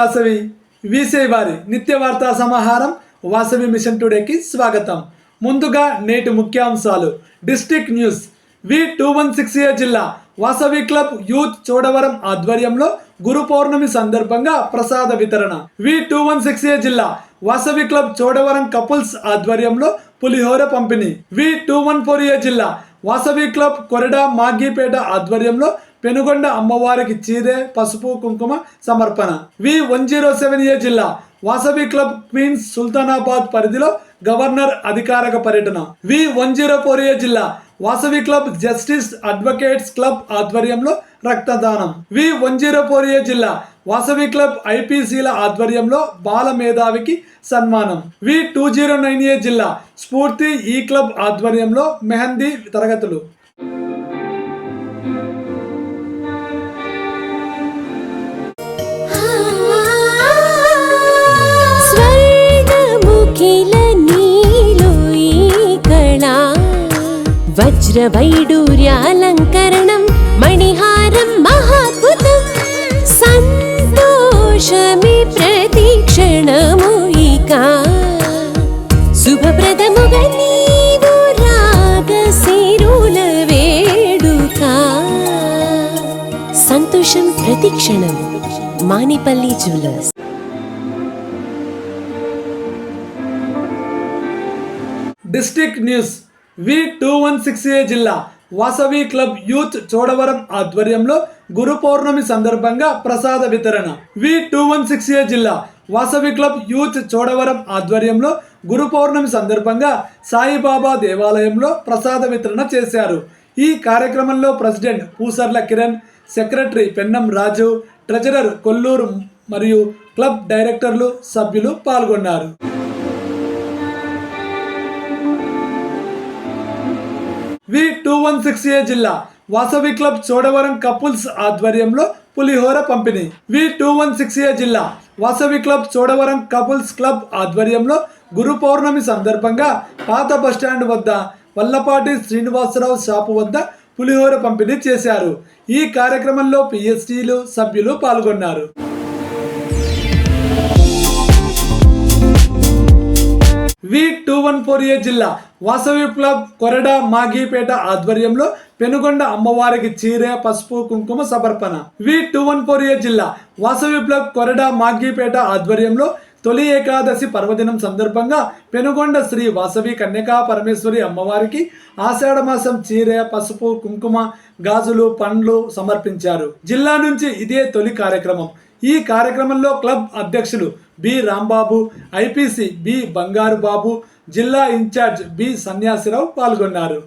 వాసవి వీసే వారి నిత్య వార్తా సమాహారం వాసవి మిషన్ టుడేకి స్వాగతం. ముందుగా నేటి ముఖ్యాంశాలు. District news. V two one six A జిల్లా వాసవి క్లబ్ యూత్ చోడవరం ఆధ్వర్యంలో గురు పౌర్ణమి సందర్భంగా ప్రసాద వితరణ. V two one six A జిల్లా వాసవి క్లబ్ చోడవరం కపుల్స్ ఆధ్వర్యంలో పులిహోర పంపిణీ. V two one four A జిల్లా వాసవి క్లబ్ కొరడా మాగీపేట ఆధ్వర్యంలో పెనుగొండ అమ్మవారికి చీరే పసుపు కుంకుమ సమర్పణ. V one zero seven A జిల్లా వాసవి క్లబ్ క్వీన్స్ సుల్తానాబాద్ పరిధిలో గవర్నర్ అధికారిక పర్యటన. V one zero four A జిల్లా Vasavi club justice advocates club ఆధ్వర్యంలో రక్తదానం. V one zero four A జిల్లా వాసవి క్లబ్ ఐపీసీల ఆధ్వర్యంలో బాల మేధావికి సన్మానం. V two zero nine A జిల్లా స్ఫూర్తి ఈ క్లబ్ ఆధ్వర్యంలో మెహందీ తరగతులు. വജ്രവൈഡൂര്യാലങ്കരണം മണിഹാരം മഹാത്ഭുതം സന്തോഷമേ പ്രതീക്ഷണമൂയിക ശുഭപ്രദമുക നീവു രാഗസിരുല വേടുക സന്തോഷം പ്രതീക്ഷണം Manipalli jewellers. News V two one six A జిల్లా వాసవి క్లబ్ యూత్ చోడవరం ఆధ్వర్యంలో గురు పౌర్ణమి సందర్భంగా ప్రసాద వితరణ. V two one six A జిల్లా వాసవి క్లబ్ యూత్ చోడవరం ఆధ్వర్యంలో గురు పౌర్ణమి సందర్భంగా సాయిబాబా దేవాలయంలో ప్రసాద వితరణ చేశారు. ఈ కార్యక్రమంలో president Pusarla Kiran secretary Pennam Raju treasurer Kolluru మరియు క్లబ్ డైరెక్టర్లు సభ్యులు పాల్గొన్నారు. V two one six A జిల్లా వాసవి క్లబ్ చోడవరం కపుల్స్ ఆధ్వర్యంలో పులిహోర పంపిణీ. V two one six A జిల్లా Vasavi club Chodavaram couples club ఆధ్వర్యంలో గురు పౌర్ణమి సందర్భంగా పాత బస్టాండ్ వద్ద వల్లపాటి శ్రీనివాసరావు షాపు వద్ద పులిహోర పంపిణీ చేశారు. ఈ కార్యక్రమంలో పిఎస్టీలు సభ్యులు పాల్గొన్నారు. V two one four A జిల్లా వాసవి క్లబ్ కొరడ మాఘీపేట ఆధ్వర్యంలో పెనుగొండ అమ్మవారికి చీర పసుపు కుంకుమ సమర్పణ. V two one four A జిల్లా వాసవి క్లబ్ కొరడ మాఘీపేట ఆధ్వర్యంలో తొలి ఏకాదశి పర్వదినం సందర్భంగా పెనుగొండ శ్రీ వాసవి కన్యకా పరమేశ్వరి అమ్మవారికి ఆషాఢమాసం చీర పసుపు కుంకుమ గాజులు పండ్లు సమర్పించారు. జిల్లా నుంచి ఇదే తొలి కార్యక్రమం. ఈ కార్యక్రమంలో క్లబ్ అధ్యక్షులు బి రాంబాబు ఐపీసీ బి బంగారు బాబు జిల్లా ఇన్ఛార్జ్ బి సన్యాసిరావు పాల్గొన్నారు.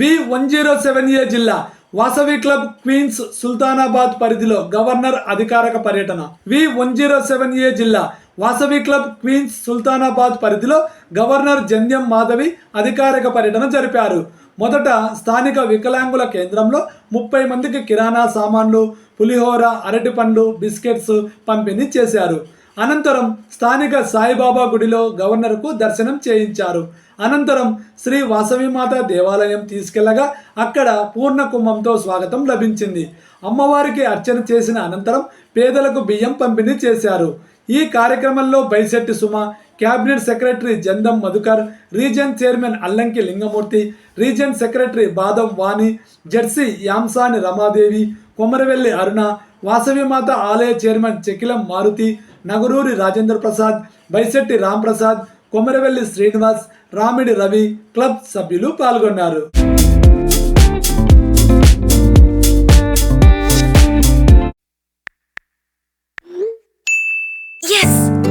V one zero seven A జిల్లా వాసవి క్లబ్ క్వీన్స్ సుల్తానాబాద్ పరిధిలో గవర్నర్ అధికారక పర్యటన. V one zero seven A జిల్లా వాసవి క్లబ్ క్వీన్స్ సుల్తానాబాద్ పరిధిలో గవర్నర్ జన్యం మాధవి అధికారిక పర్యటన జరిపారు. మొదట స్థానిక వికలాంగుల కేంద్రంలో ముప్పై మందికి కిరాణా సామాన్లు పులిహోర అరటిపండ్లు బిస్కెట్స్ పంపిణీ చేశారు. అనంతరం స్థానిక సాయిబాబా గుడిలో గవర్నర్కు దర్శనం చేయించారు. అనంతరం శ్రీ వాసవిమాత దేవాలయం తీసుకెళ్ళగా అక్కడ పూర్ణ కుంభంతో స్వాగతం లభించింది. అమ్మవారికి అర్చన చేసిన అనంతరం పేదలకు బియ్యం పంపిణీ చేశారు. ఈ కార్యక్రమంలో Baishetty Suma cabinet secretary Jandam Madhukar region chairman Allanki Lingamurthy region secretary Badam Vani Jersey Yamsani Ramadevi Komaravelli Aruna Vasavi Mata ఆలయ చైర్మన్ చెకిలం మారుతి నగరూరి రాజేంద్ర ప్రసాద్ బైశెట్టి రాంప్రసాద్ కొమరవెల్లి శ్రీనివాస్ రామిడి రవి క్లబ్ సభ్యులు పాల్గొన్నారు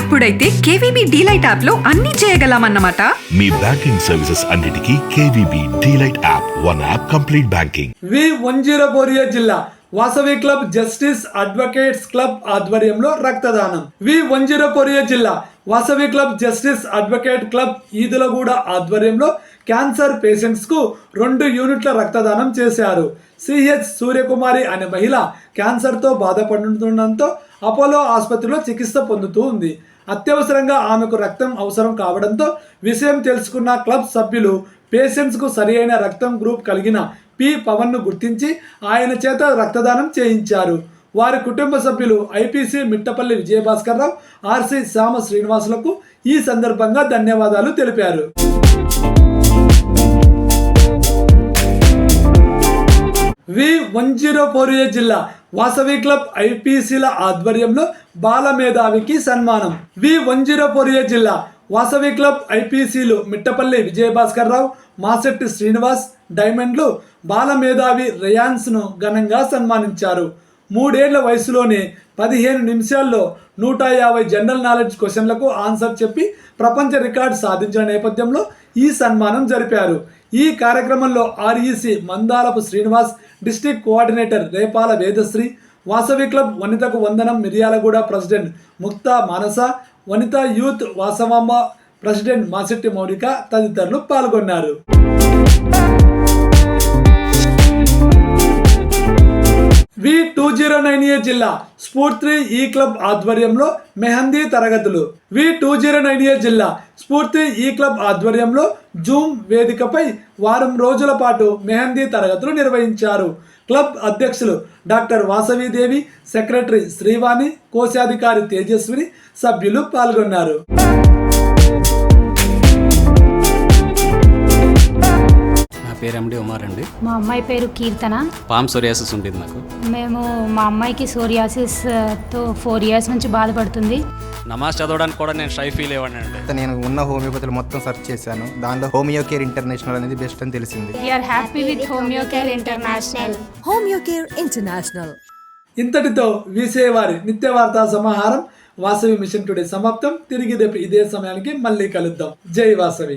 అప్పుడైతే కేవీబీ డీలైట్ యాప్లో అన్ని చేయగలమన్నమాట. మీ బ్యాంకింగ్ సర్వీసెస్ అన్నిటికీ KVB DLite app one app complete banking. V one zero A జిల్లా Vasavi club justice advocates club ఆధ్వర్యంలో రక్తదానం. వి వన్ జీరో కొరియా జిల్లా Vasavi club justice advocate club Edulaguda ఆధ్వర్యంలో క్యాన్సర్ పేషెంట్స్కు రెండు యూనిట్ల రక్తదానం చేశారు. సిహెచ్ సూర్యకుమారి అనే మహిళ క్యాన్సర్తో బాధపడుతుండటంతో అపోలో ఆసుపత్రిలో చికిత్స పొందుతూ ఉంది. అత్యవసరంగా ఆమెకు రక్తం అవసరం కావడంతో విషయం తెలుసుకున్న క్లబ్ సభ్యులు పేషెంట్స్కు సరియైన రక్తం గ్రూప్ కలిగిన పి పవన్ను గుర్తించి ఆయన చేత రక్తదానం చేయించారు. వారి కుటుంబ సభ్యులు ఐపీసీ మిట్టపల్లి విజయభాస్కర్ రావు ఆర్సి శ్యామ శ్రీనివాసులకు ఈ సందర్భంగా ధన్యవాదాలు తెలిపారు. V one zero four A జిల్లా వాసవి క్లబ్ ఐపీసీల ఆధ్వర్యంలో బాల మేధావికి సన్మానం. V. One zero four A జిల్లా వాసవి క్లబ్ ఐపీసీలు మిట్టపల్లి విజయభాస్కర్ రావు మాసెట్టి శ్రీనివాస్ డైమండ్లు బాల మేధావి రేయాన్స్ను ఘనంగా సన్మానించారు. మూడేళ్ళ వయసులోనే పదిహేను నిమిషాల్లో నూట యాభై జనరల్ నాలెడ్జ్ క్వశ్చన్లకు ఆన్సర్ చెప్పి ప్రపంచ రికార్డు సాధించిన నేపథ్యంలో ఈ సన్మానం జరిపారు. ఈ కార్యక్రమంలో REC Mandalapu Srinivas district coordinator Repala Vedasri Vasavi club వనితకు వందనం Miryalaguda president Mukta Manasa Vanitha youth Vasavamba president Masetti Mounika తదితరులు పాల్గొన్నారు. నైన్ జిల్లా స్ఫూర్తి ఈ క్లబ్ ఆధ్వర్యంలో మెహందీ తరగతులు. V two zero nine A జిల్లా స్ఫూర్తి ఈ క్లబ్ ఆధ్వర్యంలో జూమ్ వేదికపై వారం రోజుల పాటు మెహందీ తరగతులు నిర్వహించారు. క్లబ్ అధ్యక్షులు డాక్టర్ వాసవీదేవి సెక్రటరీ శ్రీవాణి కోశాధికారి తేజస్విని సభ్యులు పాల్గొన్నారు. పేరు ఎండి ఉమార్ అండి. మా అమ్మాయి పేరు కీర్తన. పామ్ సోరియాసిస్ ఉంటుంది నాకు మేము మా అమ్మాయికి సోరియాసిస్తో ఫోర్ ఇయర్స్ నుంచి బాధపడుతుంది. నమాజ్ చదవడానికి కూడా నేను షై ఫీల్ అయ్యాను అండి. నేను ఉన్న హోమియోపతిలో మొత్తం సెర్చ్ చేశాను. దానిలో హోమియో కేర్ ఇంటర్నేషనల్ అనేది బెస్ట్ అని తెలిసింది. We are happy with homeo care international homeo care international ఇంతటితో వీసే వారి నిత్య వార్తా సమాహారం వాసవి మిషన్ టుడే సమాప్తం. తిరిగి రేపు ఇదే సమయానికి మళ్ళీ కలుద్దాం. జై వాసవి.